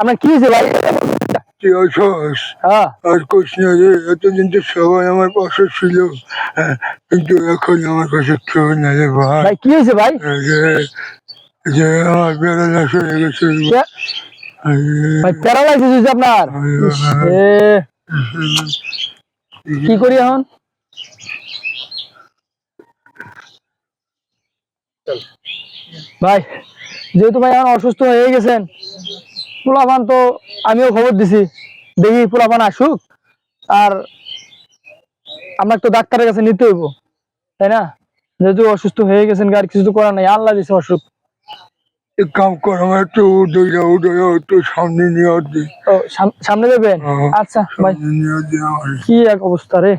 আপনার কি হয়েছে ভাই? হ্যাঁ। আর কোচ না রে এতদিন তো সবাই আমার পাশে ছিল। হ্যাঁ, কিন্তু এখন আমার কাছে কেউ ভাই। ভাই কি হয়েছে ভাই? যে আমার হয়ে গেছে। ভাই প্যারালাইসিস হয়েছে আপনার? কি করি এখন? ভাই যেহেতু ভাই এখন অসুস্থ হয়ে গেছেন পোলাপান তো আমিও খবর দিছি। দেখি পোলাপান আসুক আর আমরা তো ডাক্তারের কাছে নিতে হইব তাই না? যেহেতু অসুস্থ হয়ে গেছেন আর কিছু তো করার নাই আল্লাহ দিছে অসুখ। কাম কর একটু উদয় একটু সামনে নিয়ে দি। ও সামনে দেবেন হ্যাঁ। আচ্ছা ভাই কি এক অবস্থা রে?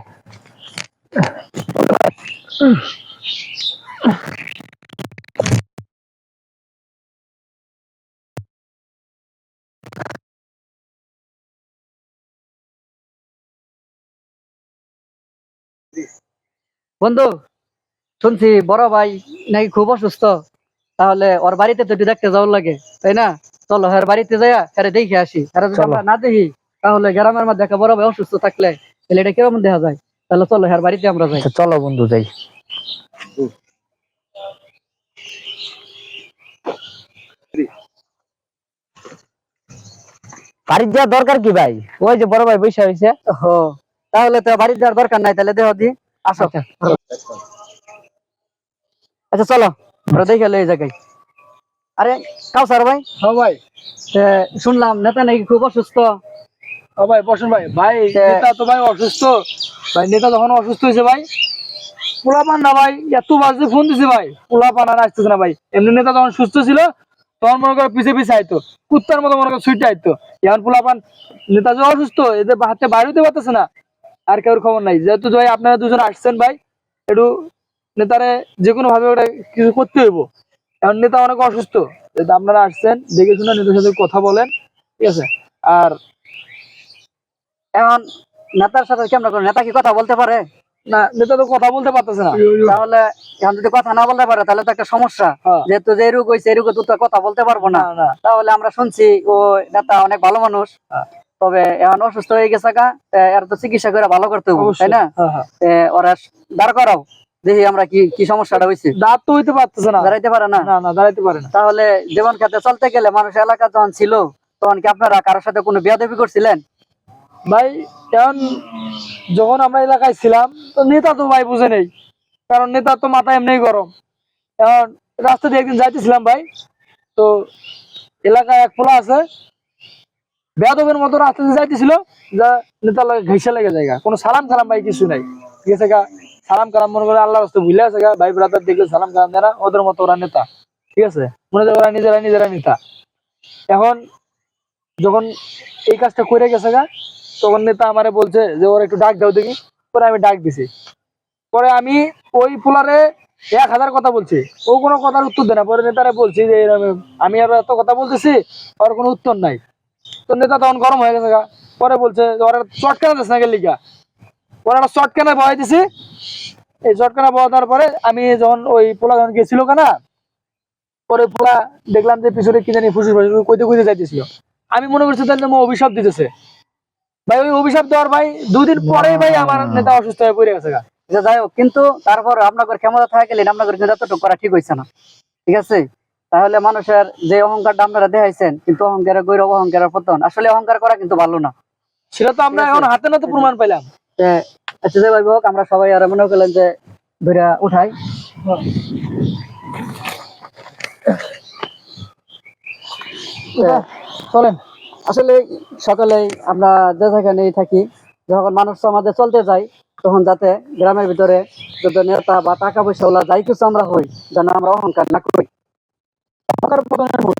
বন্ধু শুনছি বড় ভাই নাকি খুব অসুস্থ। তাহলে ওর বাড়িতে তো একটু দেখতে যাওয়ার লাগে তাই না? চলো হ্যাঁ বাড়িতে যাইয়া হ্যাঁ দেখে আসি। যদি আমরা না দেখি তাহলে গ্রামের মধ্যে একটা বড় ভাই অসুস্থ থাকলে তাহলে এটা কীরকম দেখা যায়? তাহলে চলো হ্যাঁ বাড়িতে আমরা যাই। আচ্ছা চলো বন্ধু যাই। বাড়ির যাওয়ার দরকার কি ভাই? ওই যে বড় ভাই বৈশা হয়েছে তাহলে তো বাড়িতে যাওয়ার দরকার নাই তাহলে দেহ দি। আসো। আচ্ছা। আচ্ছা চলো। আমরা দেখে লই জায়গায়। আরে কাউসার ভাই? হ্যাঁ ভাই। শুনলাম নেতা নাকি খুব অসুস্থ। ভাই বসুন ভাই। ভাই নেতা তো ভাই অসুস্থ। ভাই নেতা যখন অসুস্থ হয়েছে ভাই। পোলাপান না ভাই এত বাজে ফোন দিছে ভাই। পোলাপান আর আসতেছে না ভাই। এমনি নেতা যখন সুস্থ ছিল তখন মনে করে পিছে পিছে আইতো। কুত্তার মতো মনে করে সুইটে আইতো। এখন পোলাপান নেতা যে অসুস্থ এদের হাতে বাইরে হতে পারতেছে না। আর কেউর খবর নাই। যেহেতু ভাই আপনারা দুজন আসছেন ভাই একটু নেতারে যে কোনো ভাবে ওটা কিছু করতে হইব। এখন নেতা অনেক অসুস্থ যেহেতু আপনারা আসছেন দেখে শুনে নেতার সাথে কথা বলেন ঠিক আছে? আর এখন নেতার সাথে কেমন করে নেতা কি কথা বলতে পারে? না নেতা তো কথা বলতে পারতেছে না। তাহলে এখন যদি কথা না বলতে পারে তাহলে তো একটা সমস্যা। হ্যাঁ। যেহেতু যে রোগ হয়েছে এই রোগে তো কথা বলতে পারব না। তাহলে আমরা শুনছি ও নেতা অনেক ভালো মানুষ। হ্যাঁ। তবে এখন অসুস্থ হয়ে গেছে তা এর তো চিকিৎসা করে ভালো করতে হবে তাই না? হ্যাঁ, হ্যাঁ। ওরা দাঁড় করাও দেখি আমরা কি কি সমস্যাটা হয়েছে দাঁত তো হইতে পারতেছে না। দাঁড়াইতে পারে না? না না দাঁড়াইতে পারে না। তাহলে জীবন খাতে চলতে গেলে মানুষ এলাকা যখন ছিল তখন কি আপনারা কারোর সাথে কোনো বিয়াদবি করছিলেন? ভাই এখন যখন আমরা এলাকায় ছিলাম তো নেতা তো ভাই বুঝে নেই কারণ নেতা তো মাথা এমনি গরম। এখন রাস্তা দিয়ে একদিন যাইতেছিলাম ভাই তো এলাকায় এক পোলা আছে বেয়াদবের মতো রাস্তা যাইতেছিল, যা নেতা লাগে ঘেসে লেগে জায়গা। কোনো সালাম সালাম ভাই কিছু নাই। ঠিক আছে গা? সালাম কালাম মনে করে আল্লাহ রাস্তা ভুলে আছে গা। ভাই ব্রাদার দেখলে সালাম কালাম দেয় না, ওদের মতো ওরা নেতা। ঠিক আছে? মনে হয় ওরা নিজেরা নিজেরা নেতা। এখন যখন এই কাজটা করে গেছে গা, তখন নেতা আমারে বলছে যে, ওরা একটু ডাক দাও দেখি। পরে আমি ডাক দিছি। পরে আমি ওই ফুলারে এক হাজার কথা বলছি। ও কোনো কথার উত্তর দেয় না। পরে নেতারা বলছি যে আমি আর এত কথা বলতেছি, ওর কোনো উত্তর নাই। তো নেতা তখন গরম হয়ে গেছে গা। পরে বলছে ওরা চটকানা দিস না গেলি গা ওরা একটা চটকানা বহাই দিছি এই চটকানা বহা দেওয়ার পরে আমি যখন ওই পোলা যখন গেছিল কানা পরে পোলা দেখলাম যে পিছনে কি জানি ফুসুর ফুসুর কইতে কইতে যাইতেছিল। আমি মনে করছি তাহলে ও অভিশাপ দিতেছে। ভাই ওই অভিশাপ দেওয়ার ভাই দুদিন পরেই ভাই আমার নেতা অসুস্থ হয়ে পড়ে গেছে গা। যাই হোক কিন্তু তারপর আপনাদের ক্ষমতা থাকা গেলেন আপনাদের কিন্তু এতটুকু করা ঠিক হয়েছে না। ঠিক আছে? তাহলে মানুষের যে অহংকারটা আপনারা দেখাইছেন কিন্তু অহংকারের গৈরব অহংকারের পতন আসলে অহংকার করা কিন্তু ভালো না। সেটা তো আমরা এখন হাতে নাতে প্রমাণ পাইলাম। আচ্ছা যে ভাই হোক আমরা সবাই আর মনে করলেন যে ধরে উঠাই। চলেন। আসলে সকলেই আমরা যে যেখানেই থাকি যখন মানুষ সমাজে চলতে যাই তখন যাতে গ্রামের ভিতরে যত নেতা বা টাকা পয়সা ওলা যাই কিছু আমরা হই যেন আমরা অহংকার না করি। कर